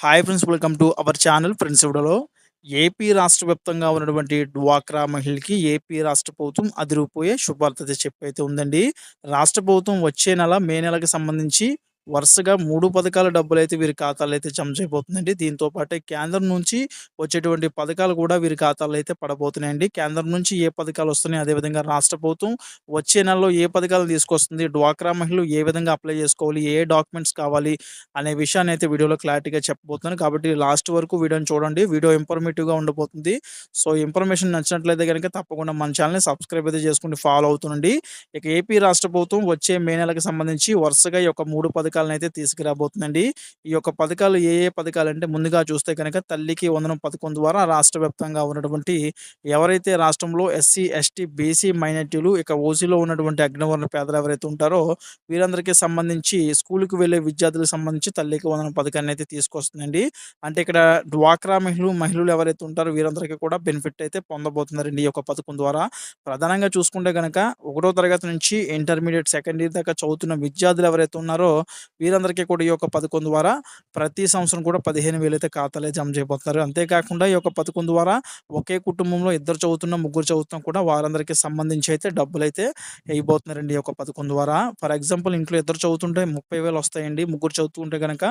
Hi friends welcome to our channel friends ఇవిడలో AP రాష్ట్ర వ్యాప్తంగా ఉన్నటువంటి డ్వాక్రా మహిళకి ఏపీ రాష్ట్ర ప్రభుత్వం అదిరిపోయే శుభార్త చెప్పైతే ఉందండి. రాష్ట్ర ప్రభుత్వం వచ్చే నెల మే నెలకి సంబంధించి వరుసగా మూడు పథకాల డబ్బులు అయితే వీరి ఖాతాలో అయితే జమ చేయబోతుందండి. దీంతో పాటే కేంద్రం నుంచి వచ్చేటువంటి పథకాలు కూడా వీరి ఖాతాలో అయితే పడబోతున్నాయండి. కేంద్రం నుంచి ఏ పథకాలు వస్తున్నాయి అదేవిధంగా రాష్ట్ర ప్రభుత్వం వచ్చే నెలలో ఏ పథకాలు తీసుకొస్తుంది డ్వాక్రా మహిళలు ఏ విధంగా అప్లై చేసుకోవాలి ఏ డాక్యుమెంట్స్ కావాలి అనే విషయాన్ని అయితే వీడియోలో క్లారిటీగా చెప్పబోతున్నాను కాబట్టి లాస్ట్ వరకు వీడియోని చూడండి. వీడియో ఇన్ఫర్మేటివ్గా ఉండబోతుంది. సో ఇన్ఫర్మేషన్ నచ్చినట్లయితే కనుక తప్పకుండా మన ఛానల్ని సబ్స్క్రైబ్ అయితే చేసుకుని ఫాలో అవుతుండండి. ఇక ఏపీ రాష్ట్ర ప్రభుత్వం వచ్చే మే నెలకు సంబంధించి వరుసగా ఈ యొక్క మూడు పథకాలు పథకాలను అయితే తీసుకురాబోతుందండి. ఈ యొక్క పథకాలు ఏ ఏ పథకాలు అంటే ముందుగా చూస్తే కనుక తల్లికి వందనం పథకం ద్వారా రాష్ట్ర వ్యాప్తంగా ఉన్నటువంటి ఎవరైతే రాష్ట్రంలో ఎస్సీ ఎస్టీ బీసీ మైనార్టీలు ఇక ఓసీలో ఉన్నటువంటి అగ్నివర్ణ పేదలు ఎవరైతే ఉంటారో వీరందరికీ సంబంధించి స్కూల్కి వెళ్ళే విద్యార్థులకు సంబంధించి తల్లికి వందనం పథకాన్ని అయితే తీసుకొస్తుందండి. అంటే ఇక్కడ డ్వాక్రా మహిళలు మహిళలు ఎవరైతే ఉంటారో వీరందరికీ కూడా బెనిఫిట్ అయితే పొందబోతున్నారండి ఈ యొక్క పథకం ద్వారా. ప్రధానంగా చూసుకుంటే కనుక ఒకటో తరగతి నుంచి ఇంటర్మీడియట్ సెకండ్ ఇయర్ దాకా చదువుతున్న విద్యార్థులు ఎవరైతే ఉన్నారో వీరందరికీ కూడా ఈ యొక్క పథకం ద్వారా ప్రతి సంవత్సరం కూడా పదిహేను వేలు అయితే ఖాతాలే జమ చేయబోతున్నారు. అంతేకాకుండా ఈ యొక్క పథకం ద్వారా ఒకే కుటుంబంలో ఇద్దరు చదువుతున్న ముగ్గురు చదువుతున్న కూడా వారందరికీ సంబంధించి అయితే డబ్బులు అయితే వేయబోతున్నారండి ఈ యొక్క పథకం ద్వారా ఫర్ ఎగ్జాంపుల్ ఇంట్లో ఇద్దరు చదువుతుంటే ముప్పై వేలు వస్తాయండి. ముగ్గురు చదువుతుంటే కనుక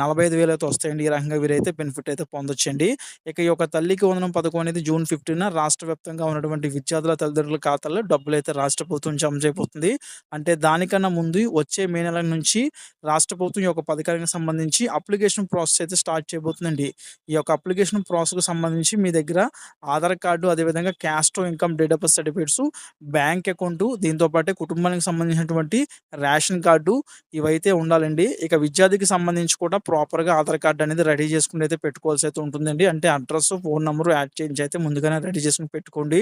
నలభై ఐదు వేలు అయితే వస్తాయండి. ఈ రకంగా వీరైతే బెనిఫిట్ అయితే పొందొచ్చండి. ఇక ఈ యొక్క తల్లికి వందనం పథకం అనేది జూన్ ఫిఫ్టీన్ రాష్ట్ర వ్యాప్తంగా ఉన్నటువంటి విద్యార్థుల తల్లిదండ్రుల ఖాతాల్లో డబ్బులు అయితే రాష్ట్ర ప్రభుత్వం జమ చేయబోతుంది. అంటే దానికన్నా ముందు వచ్చే మే నెల నుంచి రాష్ట్ర ప్రభుత్వం ఈ యొక్క పథకానికి సంబంధించి అప్లికేషన్ ప్రాసెస్ అయితే స్టార్ట్ చేయబోతుందండి. ఈ యొక్క అప్లికేషన్ ప్రాసెస్కు సంబంధించి మీ దగ్గర ఆధార్ కార్డు అదేవిధంగా caste income date of birth certificates bank account దీంతోపాటు కుటుంబానికి సంబంధించినటువంటి రేషన్ కార్డు ఇవైతే ఉండాలండి. ఇక విద్యార్థికి సంబంధించి కూడా ప్రాపర్గా ఆధార్ కార్డు అనేది రెడీ చేసుకుని అయితే పెట్టుకోవాల్సి అయితే ఉంటుందండి. అంటే అడ్రస్ ఫోన్ నెంబరు యాడ్ చేయించి అయితే ముందుగానే రెడీ చేసుకుని పెట్టుకోండి.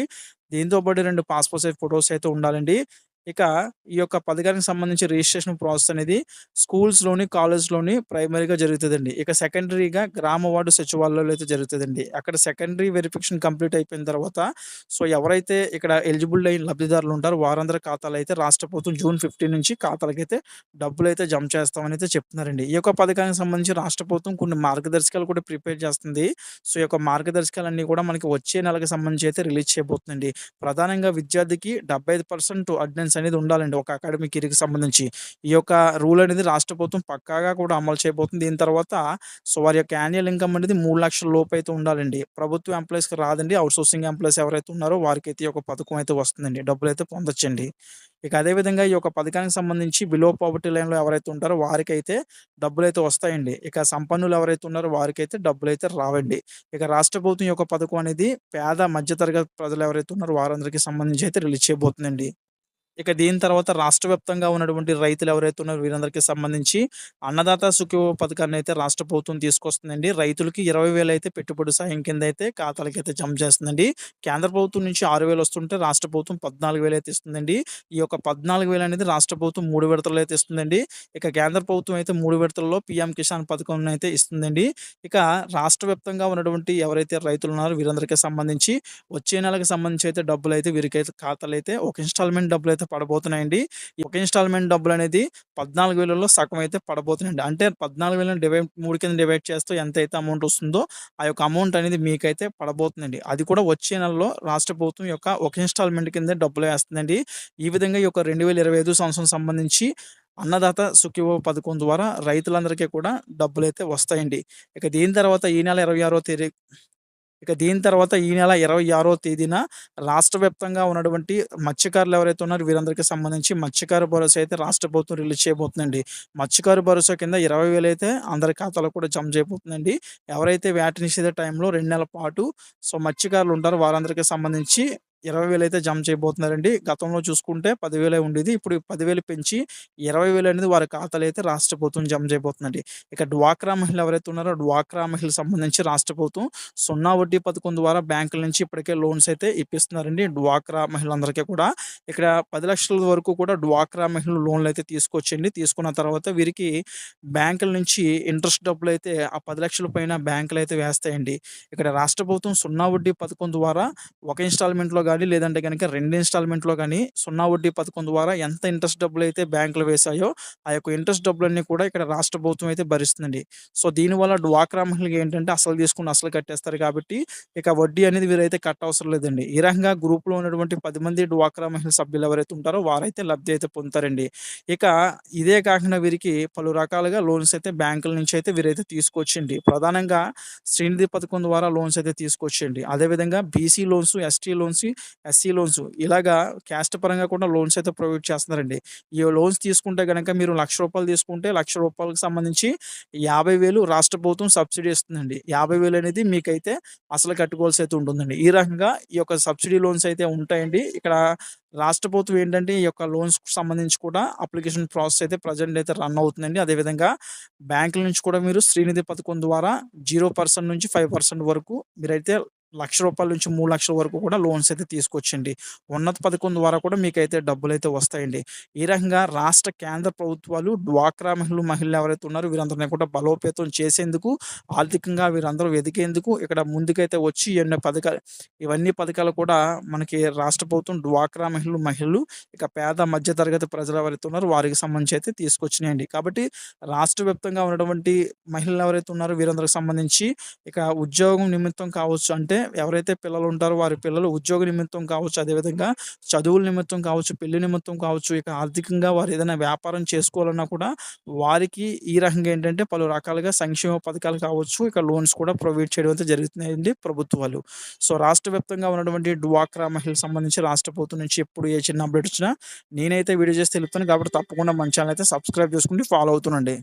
దీంతో పాటు రెండు పాస్పోర్ట్ సైజ్ ఫొటోస్ అయితే ఉండాలండి. ఇక ఈ యొక్క పథకానికి సంబంధించి రిజిస్ట్రేషన్ ప్రాసెస్ అనేది స్కూల్స్‌లోని, కాలేజ్‌లోని ప్రైమరీగా జరుగుతుందండి. ఇక సెకండరీగా గ్రామ వార్డు సచివాలయంలో అయితే జరుగుతుందండి. అక్కడ సెకండరీ వెరిఫికేషన్ కంప్లీట్ అయిపోయిన తర్వాత సో, ఎవరైతే ఇక్కడ ఎలిజిబుల్ అయిన లబ్ధిదారులు ఉంటారో వారందరి ఖాతాలు అయితే రాష్ట్ర ప్రభుత్వం జూన్ 15 నుంచి ఖాతాలకైతే అయితే జమ చేస్తామని అయితే చెప్తున్నారండి. ఈ యొక్క పథకానికి సంబంధించి రాష్ట్ర ప్రభుత్వం కొన్ని మార్గదర్శకాలు కూడా ప్రిపేర్ చేస్తుంది. సో, ఈ యొక్క మార్గదర్శకాలన్నీ కూడా మనకి వచ్చే నెలకు సంబంధించి అయితే రిలీజ్ చేయబోతుందండి. ప్రధానంగా విద్యార్థికి 75% అటెండెన్స్ అనేది ఉండాలండి ఒక అకాడమిక్ ఇయర్‌కి సంబంధించి. ఈ యొక్క రూల్ అనేది రాష్ట్ర ప్రభుత్వం పక్కాగా కూడా అమలు చేయబోతుంది. దీని తర్వాత సో, వారి యొక్క యాన్యువల్ ఇన్‌కమ్ అనేది మూడు లక్షల లోపు అయితే ఉండాలండి. ప్రభుత్వ ఎంప్లాయీస్‌కి రాదండి. ఔట్‌సోర్సింగ్ ఎంప్లాయీస్ ఎవరైతే ఉన్నారో వారికైతే ఈ యొక్క పథకం అయితే వస్తుందండి. డబ్బులు అయితే పొందొచ్చండి. ఇక అదే విధంగా ఈ యొక్క పథకానికి సంబంధించి బిలో పావర్టీ లైన్‌లో ఎవరైతే ఉంటారో వారికైతే డబ్బులైతే వస్తాయండి. ఇక సంపన్నులు ఎవరైతే ఉన్నారో వారికైతే డబ్బులైతే రావండి. ఇక రాష్ట్ర ప్రభుత్వం యొక్క పథకం అనేది పేద మధ్య తరగతి ప్రజలు ఎవరైతే ఉన్నారో వారందరికీ సంబంధించి అయితే రిలీజ్ చేయబోతుందండి. ఇక దీని తర్వాత రాష్ట్ర వ్యాప్తంగా ఉన్నటువంటి రైతులు ఎవరైతే ఉన్నారో వీరందరికీ సంబంధించి అన్నదాత సుఖీభవ పథకాన్ని అయితే రాష్ట్ర ప్రభుత్వం తీసుకొస్తుందండి. రైతులకి 20,000 అయితే పెట్టుబడి సాయం కింద అయితే ఖాతాలకి అయితే జమ చేస్తుందండి. కేంద్ర ప్రభుత్వం నుంచి 6,000 వస్తుంటే రాష్ట్ర ప్రభుత్వం 14,000 అయితే ఇస్తుందండి. ఈ యొక్క 14,000 అనేది రాష్ట్ర ప్రభుత్వం మూడు విడతలు అయితే ఇస్తుందండి. ఇక కేంద్ర ప్రభుత్వం అయితే మూడు విడతల్లో పీఎం కిసాన్ పథకం అయితే ఇస్తుందండి. ఇక రాష్ట్ర వ్యాప్తంగా ఉన్నటువంటి ఎవరైతే రైతులు ఉన్నారో వీరందరికీ సంబంధించి వచ్చే నెలకు సంబంధించి అయితే డబ్బులైతే వీరికైతే ఖాతాలైతే ఒక ఇన్‌స్టాల్‌మెంట్ డబ్బులు డబ్బులైతే పడబోతున్నాయండి. ఈ ఒక ఇన్‌స్టాల్‌మెంట్ డబ్బులు అనేది పద్నాలుగు వేలలో సగం అయితే పడబోతున్నాయండి. అంటే 14,000ని డివైడ్ మూడు కింద డివైడ్ చేస్తే ఎంతైతే అమౌంట్ వస్తుందో ఆ యొక్క అమౌంట్ అనేది మీకైతే పడబోతుందండి. అది కూడా వచ్చే నెలలో రాష్ట్ర ప్రభుత్వం యొక్క ఒక ఇన్‌స్టాల్‌మెంట్ కింద డబ్బులు వేస్తుందండి. ఈ విధంగా ఈ యొక్క 2025 సంవత్సరం సంబంధించి అన్నదాత సుఖీవ పథకం ద్వారా రైతులందరికీ కూడా డబ్బులు అయితే వస్తాయండి. ఇక దీని తర్వాత ఈ నెల 26వ తేదీ ఇక దీని తర్వాత ఈ నెల 26వ తేదీన రాష్ట్ర వ్యాప్తంగా ఉన్నటువంటి మత్స్యకారులు ఎవరైతే ఉన్నారో వీరందరికీ సంబంధించి మత్స్యకార భరోసా అయితే రాష్ట్ర ప్రభుత్వం రిలీజ్ చేయబోతుందండి. మత్స్యకారు భరోసా కింద ఇరవై అయితే అందరి ఖాతాలో కూడా జమ చేయబోతుందండి. ఎవరైతే వ్యాట్ నిషేధ టైంలో రెండు నెలల పాటు సో, మత్స్యకారులు ఉంటారో వారందరికీ సంబంధించి ఇరవై వేలు అయితే జమ చేయబోతున్నారండి. గతంలో చూసుకుంటే పదివేలే ఉండేది. ఇప్పుడు పదివేలు పెంచి ఇరవై వేలు అనేది వారి ఖాతాలో అయితే రాష్ట్ర ప్రభుత్వం జమ చేయబోతుందండి. ఇక డ్వాక్రా మహిళలు ఎవరైతే ఉన్నారో డ్వాక్రా మహిళ సంబంధించి రాష్ట్ర ప్రభుత్వం సున్నా వడ్డీ పథకం ద్వారా బ్యాంకుల నుంచి ఇప్పటికే లోన్స్ అయితే ఇప్పిస్తున్నారండి. డ్వాక్రా మహిళలందరికీ కూడా ఇక్కడ పది లక్షల వరకు కూడా డ్వాక్రా మహిళలు లోన్‌లు అయితే తీసుకొచ్చండి తీసుకున్న తర్వాత వీరికి బ్యాంకుల నుంచి ఇంట్రెస్ట్ డబ్బులు అయితే ఆ పది లక్షల పైన బ్యాంకులు అయితే వేస్తాయండి. ఇక్కడ రాష్ట్ర ప్రభుత్వం సున్నా వడ్డీ పథకం ద్వారా ఒక ఇన్‌స్టాల్‌మెంట్‌లో గానీ, లేదంటే కనుక రెండు ఇన్‌స్టాల్‌మెంట్‌లో కానీ సున్నా వడ్డీ పథకం ద్వారా ఎంత ఇంట్రెస్ట్ డబ్బులు అయితే బ్యాంకులు వేశాయో, ఆ యొక్క ఇంట్రెస్ట్ డబ్బులన్నీ కూడా ఇక్కడ రాష్ట్ర ప్రభుత్వం అయితే భరిస్తుందండి. సో, దీనివల్ల డ్వాక్రా మహిళలు ఏంటంటే అసలు తీసుకుని అసలు కట్టేస్తారు కాబట్టి, ఇక వడ్డీ అనేది వీరైతే కట్టవసరం లేదండి. ఈ రకంగా గ్రూప్‌లో ఉన్నటువంటి పది మంది డ్వాక్రా మహిళ సభ్యులు ఎవరైతే ఉంటారో వారైతే లబ్ధి అయితే పొందుతారండి. ఇక ఇదే కాకుండా వీరికి పలు రకాలుగా లోన్స్ అయితే బ్యాంకుల నుంచి అయితే వీరైతే తీసుకోవచ్చండి. ప్రధానంగా శ్రీనిధి పథకం ద్వారా లోన్స్ అయితే తీసుకోవచ్చండి. అదేవిధంగా BC loans, ST loans, SC loans ఇలాగా క్యాస్ట్ పరంగా కూడా లోన్స్ అయితే ప్రొవైడ్ చేస్తున్నారండి. ఈ లోన్స్ తీసుకుంటే కనుక మీరు లక్ష రూపాయలు తీసుకుంటే లక్ష రూపాయలకు సంబంధించి యాభై వేలు రాష్ట్ర ప్రభుత్వం సబ్సిడీ ఇస్తుందండి. యాభై వేలు అనేది మీకైతే అసలు కట్టుకోవాల్సి అయితే ఉంటుందండి. ఈ రకంగా ఈ యొక్క సబ్సిడీ లోన్స్ అయితే ఉంటాయండి. ఇక్కడ రాష్ట్ర ప్రభుత్వం ఏంటంటే ఈ యొక్క లోన్స్‌కి సంబంధించి కూడా అప్లికేషన్ ప్రాసెస్ అయితే ప్రెజెంట్ అయితే రన్ అవుతుందండి. అదేవిధంగా బ్యాంకుల నుంచి కూడా మీరు శ్రీనిధి పథకం ద్వారా జీరో పర్సెంట్ నుంచి ఫైవ్ పర్సెంట్ వరకు మీరైతే లక్ష రూపాయల నుంచి మూడు లక్షల వరకు కూడా లోన్స్ అయితే తీసుకోవచ్చండి. ఉన్నత పథకం ద్వారా కూడా మీకైతే డబ్బులైతే వస్తాయండి. ఈ రకంగా రాష్ట్ర, కేంద్ర ప్రభుత్వాలు డ్వాక్రా మహిళలు, మహిళలు ఎవరైతే ఉన్నారో వీరందరినీ కూడా బలోపేతం చేసేందుకు, ఆర్థికంగా వీరందరూ ఎదిగేందుకు ఇక్కడ ముందుకైతే వచ్చి ఎన్నో పథకాలు ఇవన్నీ పథకాలు కూడా మనకి రాష్ట్ర ప్రభుత్వం డ్వాక్రా మహిళలు, మహిళలు ఇక పేద మధ్య తరగతి ప్రజలు ఎవరైతే ఉన్నారో వారికి సంబంధించి అయితే తీసుకొచ్చినాయండి. కాబట్టి రాష్ట్ర వ్యాప్తంగా ఉన్నటువంటి మహిళలు ఎవరైతే ఉన్నారో వీరందరికి సంబంధించి ఇక ఉద్యోగం నిమిత్తం కావచ్చు అంటే ఎవరైతే పిల్లలు ఉంటారో వారి పిల్లలు ఉద్యోగ నిమిత్తం కావచ్చు, అదేవిధంగా చదువుల నిమిత్తం కావచ్చు, పెళ్ళి నిమిత్తం కావచ్చు, ఇక ఆర్థికంగా వారు ఏదైనా వ్యాపారం చేసుకోవాలన్నా కూడా వారికి ఈ రకంగా ఏంటంటే పలు రకాలుగా సంక్షేమ పథకాలు కావచ్చు, ఇక లోన్స్ కూడా ప్రొవైడ్ చేయడం అయితే జరుగుతున్నాయండి ప్రభుత్వాలు. సో, రాష్ట్ర వ్యాప్తంగా ఉన్నటువంటి డ్వాక్రా మహిళలకు సంబంధించి రాష్ట్ర ప్రభుత్వం నుంచి ఎప్పుడు ఏ చిన్న అప్డేట్ వచ్చినా నేనైతే వీడియో చేసి తెలుపుతాను. కాబట్టి తప్పకుండా మన ఛానల్ అయితే సబ్స్క్రైబ్ చేసుకుంటే ఫాలో అవుతుండండి.